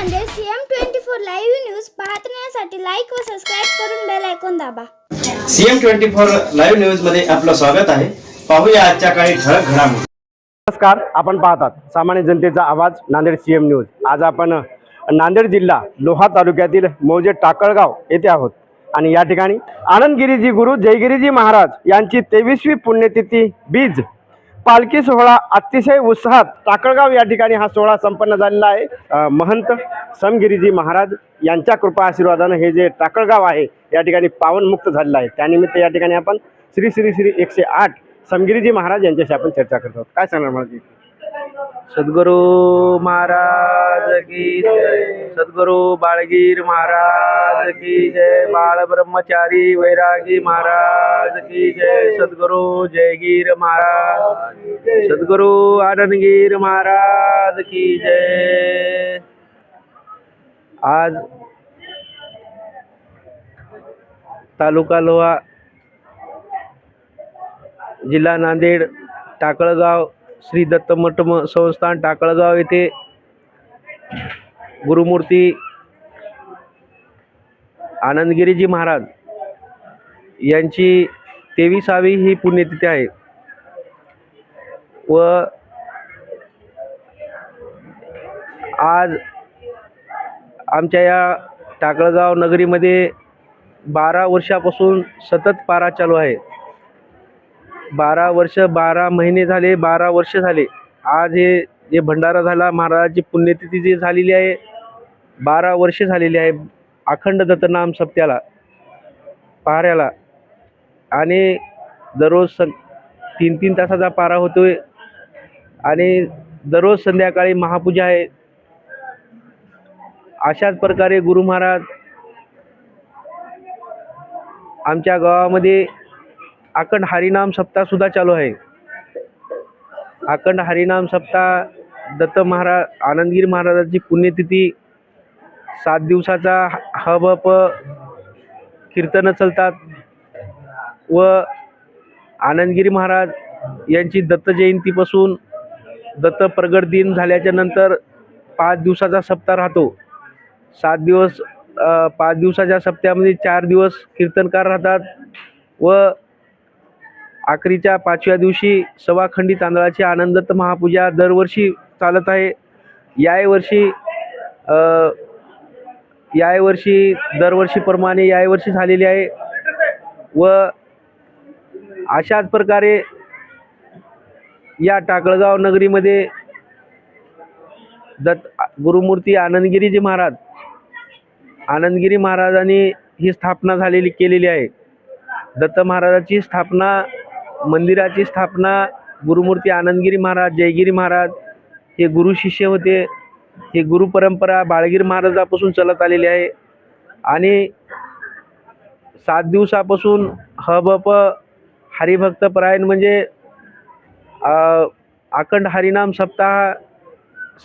Nanded CM twenty four live news पाहण्यासाठी like व subscribe करून बेल ऐकून दाबा. सीएम ट्वेंटी फोर लाईव्ह न्यूजमध्ये आपलं स्वागत आहे. पाहूया आजच्या काही ठळक घडामोडी. नमस्कार आपण पाहतात सामान्य जनतेचा आवाज नांदेड सी एम न्यूज आज आपण नांदेड जिल्हा लोहा तालुक्यातील मौजे टाकळगाव येथे आहोत. आणि या ठिकाणी आनंदगिरीजी गुरु जयगिरीजी महाराज यांची तेवीसवी पुण्यतिथी बीज पालखी सोहळा अतिशय उत्साहात टाकळगाव या ठिकाणी हा सोहळा संपन्न झालेला आहे. महंत समगिरीजी महाराज यांच्या कृपा आशीर्वादानं हे जे टाकळगाव आहे या ठिकाणी पावनमुक्त झालेलं आहे. त्यानिमित्त या ठिकाणी आपण श्री श्री श्री एकशे आठ समगिरीजी महाराज यांच्याशी आपण चर्चा करत आहोत. काय सांगणार महाराज सद्गुरू महाराज की जय। सद्गुरू बाळगीर महाराज की जय। बाळ ब्रह्मचारी वैरागी महाराज की जय। सद्गुरू जयगीर महाराज। सद्गुरू आनंदगीर महाराज की जय। आज तालुका लोहा जिल्हा नांदेड टाकळगाव श्री दत्त मठ संस्थान टाकळगाव येथे गुरुमूर्ती आनंदगिरीजी महाराज यांची तेविसावी ही पुण्यतिथी आहे. व आज आमच्या या टाकळगाव नगरीमध्ये बारा वर्षापासून सतत पारा चालू आहे. बारा वर्ष बारा महिने झाले बारा वर्ष झाले. आज हे जे भंडारा झाला महाराजाची पुण्यतिथी जी झालेली आहे बारा वर्ष झालेली आहे अखंड दत्तनाम सप्त्याला पाऱ्याला आणि दररोज सं तीन तीन तासाचा पारा होतोय. आणि दररोज संध्याकाळी महापूजा आहे. अशाच प्रकारे गुरु महाराज आमच्या गावामध्ये अखंड हरिनाम सप्ताह सुद्धा चालू आहे. अखंड हरिनाम सप्ताह दत्त महाराज आनंदगिरी महाराजांची पुण्यतिथी सात दिवसाचा हबप कीर्तनं चालतात व आनंदगिरी महाराज यांची दत्त जयंतीपासून दत्त प्रगट दिन झाल्याच्यानंतर पाच दिवसाचा सप्ताह राहतो. सात दिवस पाच दिवसाच्या सप्त्यामध्ये चार दिवस कीर्तनकार राहतात व आखरीच्या पाचव्या दिवशी सवाखंडी तांदळाची आनंदत महापूजा दरवर्षी चालत आहे. यावर्षी वर्षी वर्षी दरवर्षीप्रमाणे यावर्षी झालेली आहे व अशाच प्रकारे या टाकळगाव नगरीमध्ये दत्त गुरुमूर्ती आनंदगिरीजी महाराज आनंदगिरी महाराजांनी ही स्थापना झालेली केलेली आहे. दत्त महाराजाची स्थापना मंदिराची स्थापना गुरुमूर्ती आनंदगिरी महाराज जयगिरी महाराज हे गुरु शिष्य होते. ही गुरु परंपरा बाळगीर महाराजापासून चालत आलेली आहे. आणि सात दिवसापासून हबप हरिभक्त परायण म्हणजे अखंड हरिनाम सप्ताह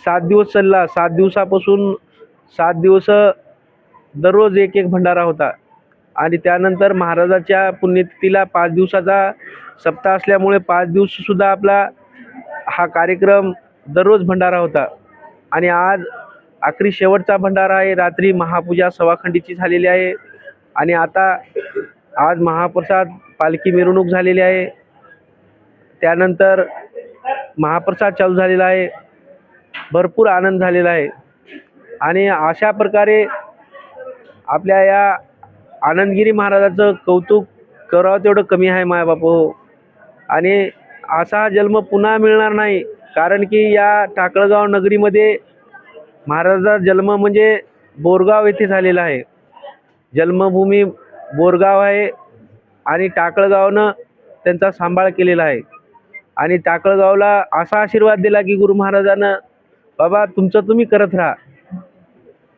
सात दिवस चालला. सात दिवसापासून सात दिवस दररोज एक एक भंडारा होता. आणि त्यानंतर महाराजाच्या पुण्यतिथीला पाच दिवसाचा सप्ताह असल्यामुळे पाच दिवससुद्धा आपला हा कार्यक्रम दररोज भंडारा होता. आणि आज आखरी शेवटचा भंडारा आहे. रात्री महापूजा सवाखंडीची झालेली आहे. आणि आता आज महाप्रसाद पालखी मिरवणूक झालेली आहे. त्यानंतर महाप्रसाद चालू झालेला आहे. भरपूर आनंद झालेला आहे. आणि अशा प्रकारे आपल्या या आनंदगिरी महाराजाचं कौतुक करावं तेवढं कमी आहे माय बापू हो. आणि असा हा जन्म पुन्हा मिळणार नाही कारण की या टाकळगाव नगरीमध्ये महाराजाचा जन्म म्हणजे बोरगाव येथे झालेला आहे. जन्मभूमी बोरगाव आहे आणि टाकळगावनं त्यांचा सांभाळ केलेला आहे. आणि टाकळगावला असा आशीर्वाद दिला की गुरु महाराजानं बाबा तुमचं तुम्ही करत राहा.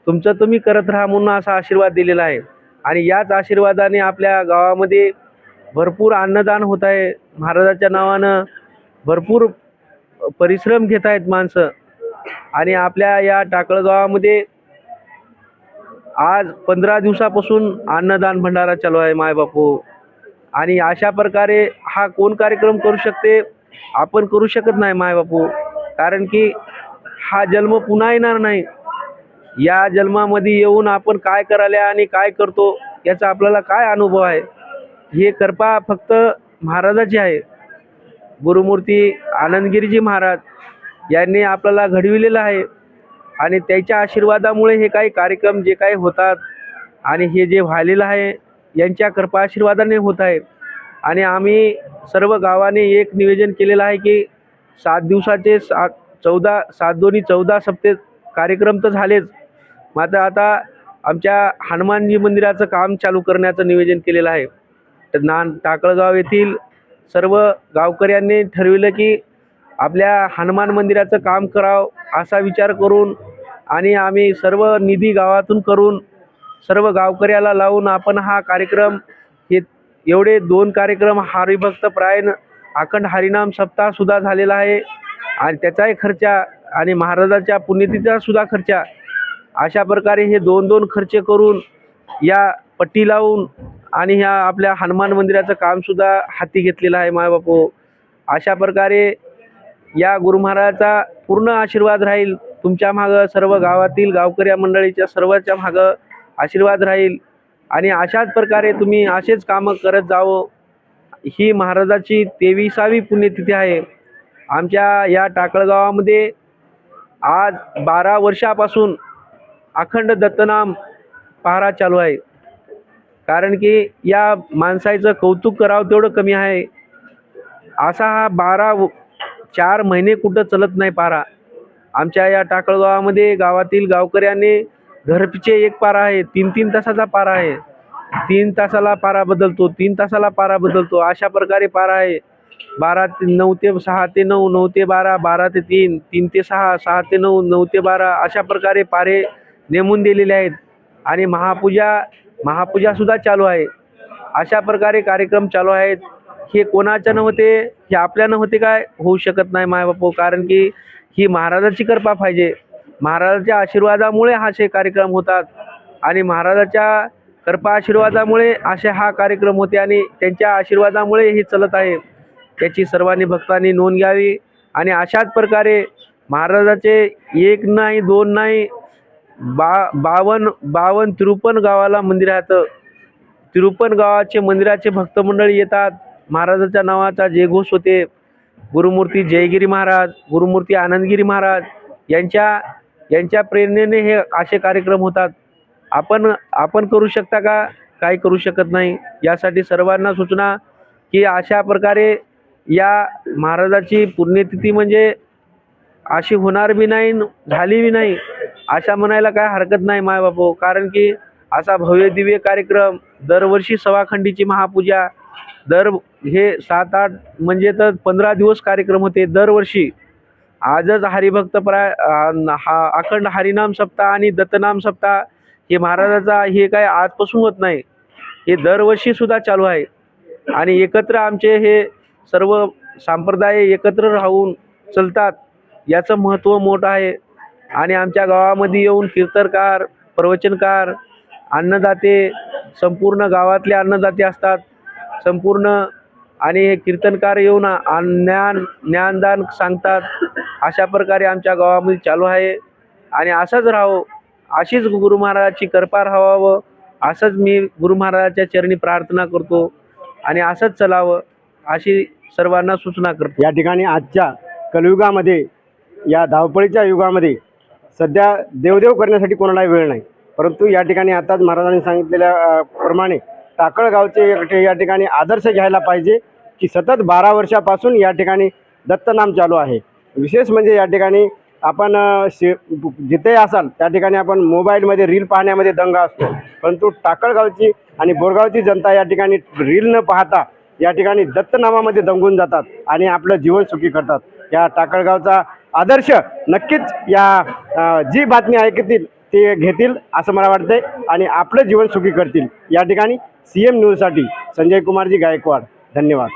तुमचं तुम्ही करत राहा म्हणून असा आशीर्वाद दिलेला आहे. आणि याच आशीर्वादाने आपल्या गावामध्ये भरपूर अन्नदान होत आहे. महाराजाच्या नावानं भरपूर परिश्रम घेत आहेत माणसं. आणि आपल्या या टाकळगावामध्ये आज पंधरा दिवसापासून अन्नदान भंडारा चालू आहे मायबापू. आणि अशा प्रकारे हा कोण कार्यक्रम करू शकते? आपण करू शकत नाही मायबापू. कारण की हा जन्म पुन्हा येणार नाही. या जन्मामध्ये येऊन आपण काय करायला आणि काय करतो याचा आपल्याला काय अनुभव आहे? हे कृपा फक्त महाराजाची आहे. गुरुमूर्ती आनंदगिरीजी महाराज यांनी आपल्याला घडविलेलं आहे. आणि त्याच्या आशीर्वादामुळे हे काही कार्यक्रम जे काही होतात आणि हे जे व्हायलेलं आहे यांच्या कृपा आशीर्वादाने होत आहे. आणि आम्ही सर्व गावाने एक निवेदन केलेलं आहे की सात दिवसाचे सात चौदा सात दोन्ही चौदा सप्ते कार्यक्रम तर झालेच. मात्र आता आमच्या हनुमानजी मंदिराचं काम चालू करण्याचं निवेदन केलेलं आहे. नान टाकळगाव येथील सर्व गावकऱ्यांनी ठरविलं की आपल्या हनुमान मंदिराचं काम करावं असा विचार करून आणि आम्ही सर्व निधी गावातून करून सर्व गावकऱ्याला लावून आपण हा कार्यक्रम हे एवढे दोन कार्यक्रम हरिभक्त प्रायण अखंड हरिनाम सप्ताह सुद्धा झालेला आहे. आणि त्याचाही खर्चा आणि महाराजाच्या पुण्यतिथीचा सुद्धा खर्चा अशा प्रकारे हे दोन दोन खर्च करून या पट्टी लावून आणि ह्या आपल्या हनुमान मंदिराचं कामसुद्धा हाती घेतलेलं आहे मायबापू. अशा प्रकारे या गुरु महाराजाचा पूर्ण आशीर्वाद राहील. तुमच्या मागं सर्व गावातील गावकऱ्या मंडळीच्या सर्वच्या मागं आशीर्वाद राहील. आणि अशाच प्रकारे तुम्ही असेच कामं करत जावं. ही महाराजाची तेविसावी पुण्यतिथी आहे. आमच्या या टाकळगावामध्ये आज बारा वर्षापासून अखंड दत्तनाम पहारा चालू आहे. कारण की या माणसाचं कौतुक करावं तेवढं कमी आहे. असा हा बारा चार महिने कुठं चलत नाही पारा. आमच्या या टाकळगावामध्ये गावातील गावकऱ्यांनी घरचे एक पारा आहे तीन तीन तासाचा पारा आहे. तीन तासाला पारा बदलतो तीन तासाला पारा बदलतो अशा प्रकारे पारा आहे. बारा ते नऊ ते सहा ते नऊ नऊ ते बारा बारा ते तीन तीन ते सहा सहा ते नऊ नऊ ते बारा अशा प्रकारे पारे नेमून दिलेले आहेत. आणि महापूजा महापूजासुद्धा चालू आहे. अशा प्रकारे कार्यक्रम चालू आहेत. हे कोणाच्या नव्हते हे आपल्यानं होते काय होऊ शकत नाही मायबापू कारण की ही महाराजाची कृपा पाहिजे. महाराजाच्या आशीर्वादामुळे असे कार्यक्रम होतात. आणि महाराजाच्या कृपा आशीर्वादामुळे असे हा कार्यक्रम होते आणि त्यांच्या आशीर्वादामुळे हे चलत आहे. त्याची सर्वांनी भक्तांनी नोंद घ्यावी. आणि अशाच प्रकारे महाराजाचे एक नाही दोन नाही बा बावन बावन तिरुपन गावाला मंदिर आहे तिरुपन गावाचे मंदिराचे भक्त मंडळी येतात. महाराजाच्या नावाचा जयघोष होते. गुरुमूर्ती जयगिरी महाराज गुरुमूर्ती आनंदगिरी महाराज यांच्या यांच्या प्रेरणेने हे असे कार्यक्रम होतात. आपण आपण करू शकता का? काही करू शकत नाही. यासाठी सर्वांना सूचना की अशा प्रकारे या महाराजाची पुण्यतिथी म्हणजे अशी होणार बी नाही झाली बी नाही. अशा म्हणायला काय हरकत नाही मायबापू कारण की असा भव्य दिव्य कार्यक्रम दरवर्षी सवाखंडीची महापूजा दर हे सात आठ म्हणजे तर पंधरा दिवस कार्यक्रम होते दरवर्षी. आजच हरिभक्त प्राय हा अखंड हरिनाम सप्ताह आणि दत्तनाम सप्ताह हे महाराजाचा हे काय आजपासून होत नाही. हे दरवर्षी सुद्धा चालू आहे. आणि एकत्र आमचे हे सर्व संप्रदाय एकत्र राहून चलतात. याचं महत्त्व मोठं आहे. आणि आमच्या गावामध्ये येऊन कीर्तनकार प्रवचनकार अन्नदाते संपूर्ण गावातले अन्नदाते असतात. संपूर्ण आणि हे कीर्तनकार येऊन ज्ञान ज्ञानदान सांगतात. अशा प्रकारे आमच्या गावामध्ये चालू आहे. आणि असंच राहावं अशीच गुरु महाराजाची कृपा राहावं. असंच मी गुरु महाराजाच्या चरणी प्रार्थना करतो. आणि असंच चलावं अशी सर्वांना सूचना करतो. या ठिकाणी आजच्या कलयुगामध्ये या धावपळीच्या युगामध्ये सध्या देवदेव करण्यासाठी कोणालाही वेळ नाही. परंतु या ठिकाणी आताच महाराजांनी सांगितलेल्या प्रमाणे टाकळगावचे या ठिकाणी आदर्श घ्यायला पाहिजे की सतत बारा वर्षापासून या ठिकाणी दत्तनाम चालू आहे. विशेष म्हणजे या ठिकाणी आपण शे जिथे असाल त्या ठिकाणी आपण मोबाईलमध्ये रील पाहण्यामध्ये दंगा असतो. परंतु टाकळगावची आणि बोरगावची जनता या ठिकाणी रील न पाहता या ठिकाणी दत्तनामामध्ये दंगून जातात आणि आपलं जीवन सुखी करतात. या टाकळगावचा आदर्श नक्कीच या जी बातमी ऐकतील ते घेतील असं मला वाटतंय. आणि आपलं जीवन सुखी करतील. या ठिकाणी सी एम न्यूजसाठी संजय कुमारजी गायकवाड. धन्यवाद.